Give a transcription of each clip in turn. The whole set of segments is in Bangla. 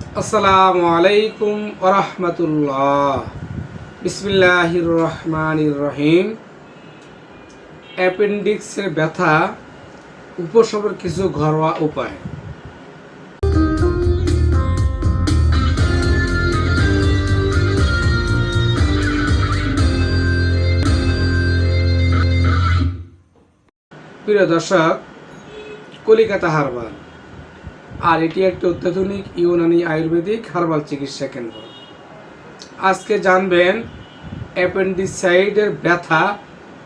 আসসালামু আলাইকুম ওরহমতুল্লাহ। বিসমিল্লাহির রহমানির রহিম। অ্যাপেন্ডিক্সের ব্যথা উপশমের কিছু ঘরোয়া উপায়। প্রিয় দর্শক, কলিকাতা হারবাল। আর এটি একটি অত্যাধুনিক ইউনানি আয়ুর্বেদিক হার্বাল চিকিৎসা কেন্দ্র। আজকে জানবেন অ্যাপেন্ডিসাইডের ব্যথা,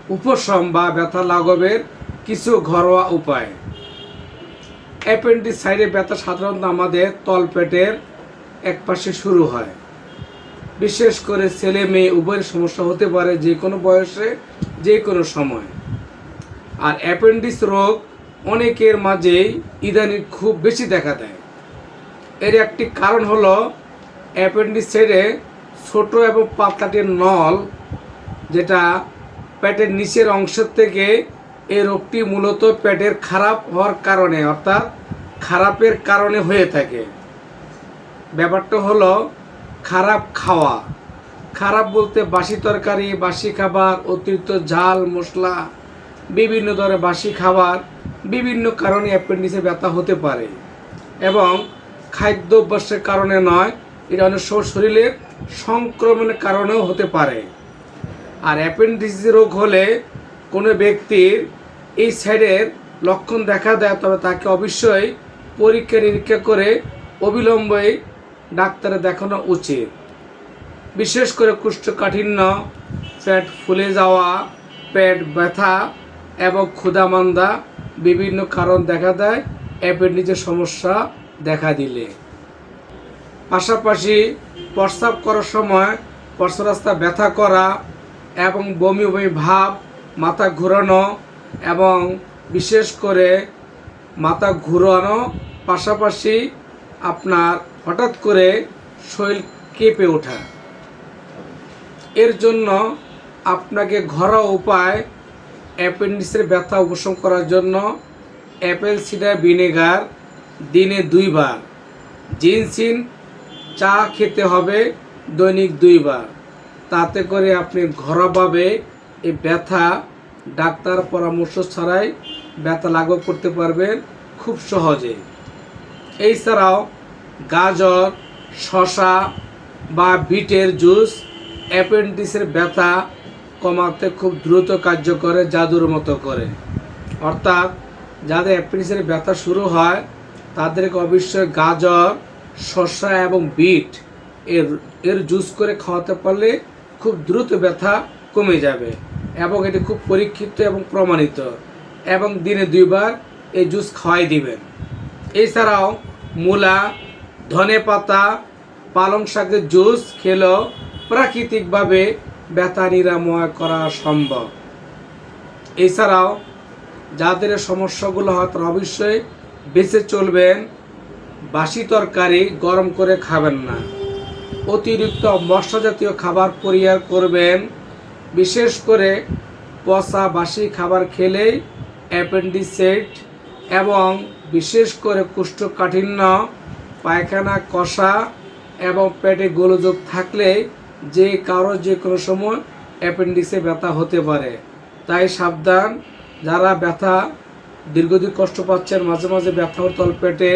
উপশম বা ব্যথা লাঘবের কিছু ঘরোয়া উপায়। অ্যাপেন্ডিসাইডের ব্যথা সাধারণত আমাদের তলপেটের একপাশে শুরু হয়। বিশেষ করে ছেলে মেয়ে, উভয়ের সমস্যা হতে পারে যে কোনো বয়সে যে কোনো সময়। আর অ্যাপেন্ডিক্স রোগ অনেকের মাঝেই ইদানিং খুব বেশি দেখা দেয়। এর একটি কারণ হলো অ্যাপেন্ডিক্সেরে ছোট এবং পাতলাটি নল, যেটা পেটের নিচের অংশ থেকে এই রোগটি মূলত পেটের খারাপ হওয়ার কারণে, অর্থাৎ খারাপের কারণে হয়ে থাকে। ব্যাপারটা হলো খারাপ খাওয়া। খারাপ বলতে বাসি তরকারি, বাসি খাবার, অতিরিক্ত ঝাল, মশলা, বিভিন্ন ধরনের বাসি খাবার বিভিন্ন কারণে অ্যাপেন্ডিক্সে ব্যথা হতে পারে। এবং খাদ্য অভ্যাসের কারণে নয়, এটা অনেক সময় শরীরের সংক্রমণের কারণেও হতে পারে। আর অ্যাপেন্ডিক্স রোগ হলে কোনো ব্যক্তির এই সাইডের লক্ষণ দেখা দেয়, তবে তাকে অবশ্যই পরীক্ষা নিরীক্ষা করে অবিলম্বে ডাক্তারে দেখানো উচিত। বিশেষ করে কুষ্ঠকাঠিন্য, পেট ফুলে যাওয়া, পেট ব্যথা এবং ক্ষুধামান্দা বিভিন্ন কারণ দেখা দেয় অ্যাপেন্ডিক্সের সমস্যা দেখা দিলে। পাশাপাশি প্রস্রাব করার সময় রাস্তা ব্যথা করা এবং বমি বমি ভাব, মাথা ঘুরানো এবং বিশেষ করে মাথা ঘুরানো, পাশাপাশি আপনার হঠাৎ করে শরীর কেঁপে ওঠা। এর জন্য আপনাকে ঘরোয়া উপায় অ্যাপেন্ডিক্সের ব্যথা উপশম করার জন্য অ্যাপেল সিডার ভিনেগার দিনে দুইবার। জিনসিন চা খেতে হবে দৈনিক দুইবার। তাতে করে আপনি ঘরোয়াভাবে এই ব্যথা ডাক্তার পরামর্শ ছাড়াই ব্যথা লাঘব করতে পারবেন খুব সহজে। এছাড়াও গাজর শশা বা বিটের জুস অ্যাপেন্ডিক্সের ব্যথা কমাতে খুব দ্রুত কার্য করে, জাদুর মতো করে। অর্থাৎ, যাদের অ্যাপেন্ডিক্সের ব্যথা শুরু হয়, তাদেরকে অবশ্যই গাজর, শসা এবং বিট এর এর জুস করে খাওয়াতে পারলে খুব দ্রুত ব্যথা কমে যাবে এবং এটি খুব পরীক্ষিত এবং প্রমাণিত এবং দিনে দুইবার এই জুস খাওয়াই দিবেন। এছাড়াও, মূলা ধনে পাতা পালং শাকের জুস খেলেও প্রাকৃতিকভাবে ব্যথা নিরাময় করা সম্ভব। এছাড়াও, যাদের সমস্যাগুলো হয় তারা অবশ্যই বেঁচে চলবেন, বাসি তরকারি গরম করে খাবেন না। অতিরিক্ত মশলা জাতীয় খাবার পরিহার করবেন, বিশেষ করে পচা বাসি খাবার খেলেই অ্যাপেন্ডিসেট এবং বিশেষ করে কুষ্ঠকাঠিন্য, পায়খানা, কষা এবং পেটে গোলযোগ থাকলে যে কারও যে কোনো সময় অ্যাপেন্ডিক্সে ব্যথা হতে পারে। তাই সাবধান, যারা ব্যথা, দীর্ঘদিন কষ্ট পাচ্ছেন, মাঝে মাঝে ব্যথা ওর তলপেটে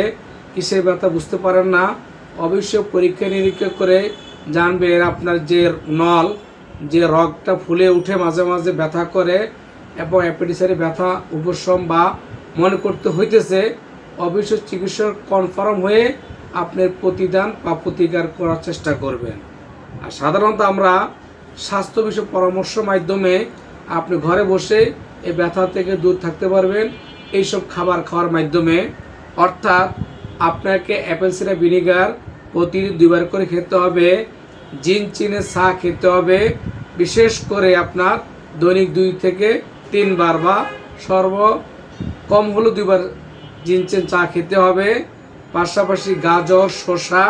কিসের ব্যথা বুঝতে পারেন না, অবশ্যই পরীক্ষা নিরীক্ষা করে জানবেন আপনার যে নল, যে রগটা ফুলে উঠে মাঝে মাঝে ব্যথা করে এবং অ্যাপেন্ডিক্সের ব্যথা উপশম বা মনে করতে হইতেছে, অবশ্যই চিকিৎসক কনফার্ম হয়ে আপনার প্রতিদান বা প্রতিকার করার চেষ্টা করবেন। আর সাধারণত আমরা স্বাস্থ্য বিষয়ক পরামর্শ মাধ্যমে আপনি ঘরে বসে এই ব্যথা থেকে দূর থাকতে পারবেন। এইসব খাবার খাওয়ার মাধ্যমে। অর্থাৎ আপনাকে অ্যাপেল সিডার ভিনিগার প্রতিদিন দুইবার করে খেতে হবে। জিন চিনে, চা খেতে হবে। বিশেষ করে আপনার দৈনিক দুই থেকে তিনবার বা সর্ব কম হলো দুইবার জিনচেন চা খেতে হবে। পাশাপাশি গাজর, শসা,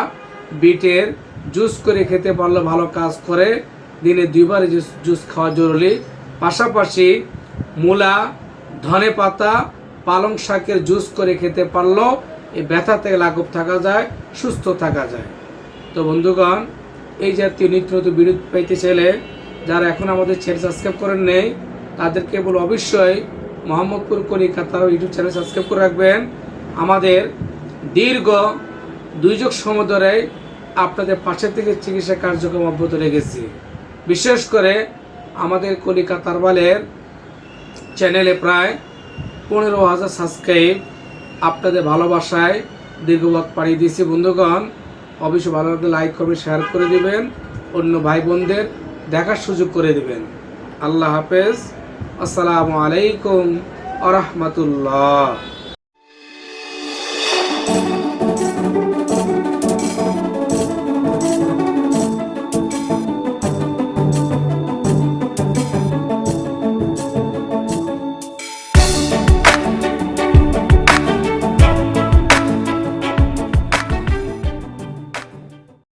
বিটের জুস করে খেতে পারলে ভালো কাজ করে। দিনে দুইবার জুস জুস খাওয়া জরুরি। পাশাপাশি মূলা, ধনে পাতা, পালং শাকের জুস করে খেতে পারলেও এই ব্যথা থেকে লাঘব থাকা যায়, সুস্থ থাকা যায়। তো বন্ধুগণ, এই জাতীয় নিত্য নতুন বিরোধ পাইতে চাইলে যারা এখন আমাদের চ্যানেল সাবস্ক্রাইব করেন নেই, তাদেরকে বল অবশ্যই Mohammadpur Calcutta YouTube channel subscribe করে রাখবেন। আমাদের দীর্ঘ দুই যুগ সময় ধরে আপনাদের পাশে থেকে চিকিৎসা কার্যক্রম অব্যাহত রেখেছি। বিশেষ করে আমাদের কলিকাতার বালের চ্যানেলে প্রায় পনেরো হাজার সাবস্ক্রাইব আপনাদের ভালোবাসায় দীর্ঘবাদ পাড়িয়ে দিয়েছি। বন্ধুগণ, অবশ্যই ভালো লাগলে লাইক করবেন শেয়ার করে দিবেন। অন্য ভাই বোনদের দেখার সুযোগ করে দিবেন। আল্লাহ হাফেজ। আসসালামু আলাইকুম আ